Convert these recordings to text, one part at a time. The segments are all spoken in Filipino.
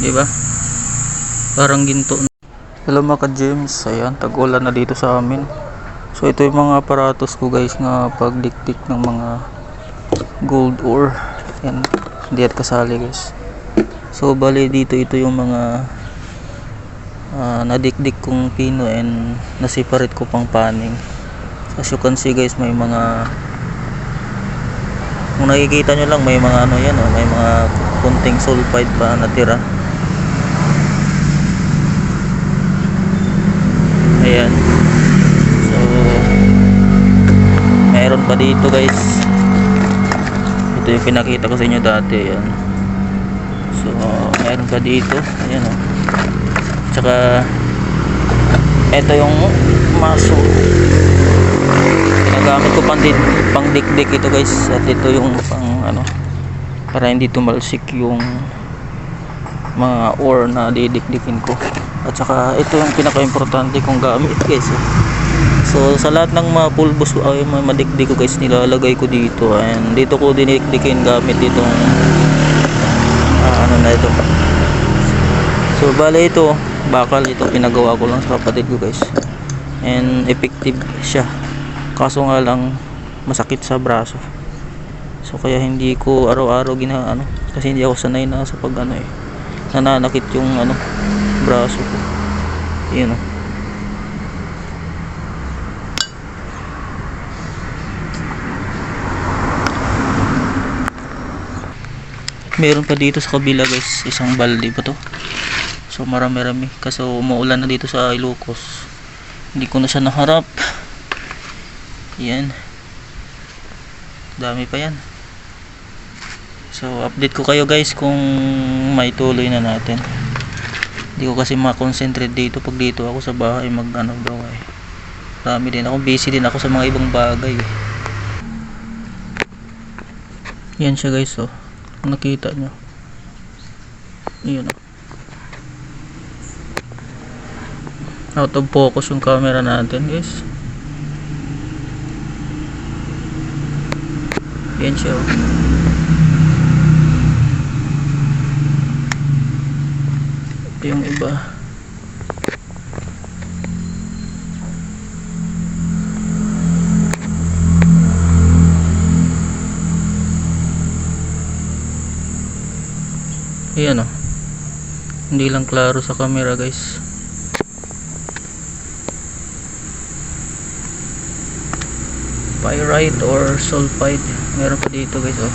Di ba? Parang ginto. Hello mga ka-James. Ayan, tag-ulan na dito sa amin. So ito yung mga aparatos ko guys nga pagdiktik ng mga gold ore. Yan, hindi at kasali guys. So bali dito ito yung mga ah, nadikdik kong pino and nasiparate ko pang paning. As you can see guys may mga kung nakikita nyo lang may mga ano yan oh, may mga kunting sulfide pa natira. Ayan. So meron pa dito guys. Ito yung pinakita ko sa inyo dati yan. So meron pa dito. Ayan oh. Tsaka ito yung maso. Ginagamit ko pang, pang dikdik ito guys. At ito yung pang ano para hindi tumalsik yung mga ore na didikdikin ko. At saka ito yung pinaka-importante kong gamit guys. eh. So sa lahat ng mga pulbos ay madikdik ko guys nilalagay ko dito and dito ko dinikdikin gamit itong ah, ano na ito. So bale ito bakal ito pinagawa ko lang sa kapatid ko guys. And effective siya. Kaso nga lang masakit sa braso. So kaya hindi ko araw-araw gina ano kasi hindi ako sanay na sa pag ano eh. Nananakit yung ano braso ko. Yun oh. Meron pa dito sa kabila guys, isang balde pa to. So marami-rami kasi umuulan na dito sa Ilocos. Hindi ko na siya naharap. Yan. Dami pa yan. So update ko kayo guys kung may tuloy na natin. Hindi ko kasi ma-concentrate dito pag dito ako sa bahay mag ano daw eh. Marami din ako busy din ako sa mga ibang bagay eh. Yan siya guys oh. Nakita nyo. Yun oh. Out of focus yung camera natin guys. Yan siya oh. Yung iba. Ayan oh. Hindi lang klaro sa camera guys. Pyrite or sulfide. Meron pa dito guys oh.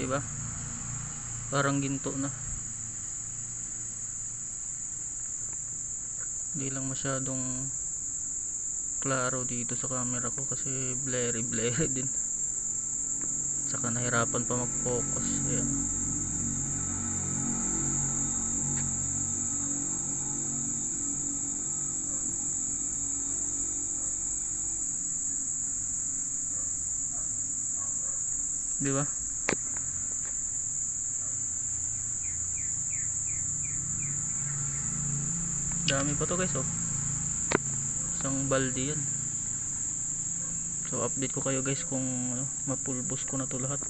Di ba? Parang ginto na. Hindi lang masyadong klaro dito sa camera ko kasi blurry blurry din. Tsaka nahirapan pa mag-focus. Ayan. Di ba? Dami pa to guys oh. Isang balde yan. So update ko kayo guys kung ano, mapulbos ko na to lahat.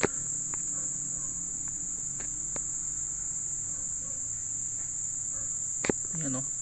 Yan oh.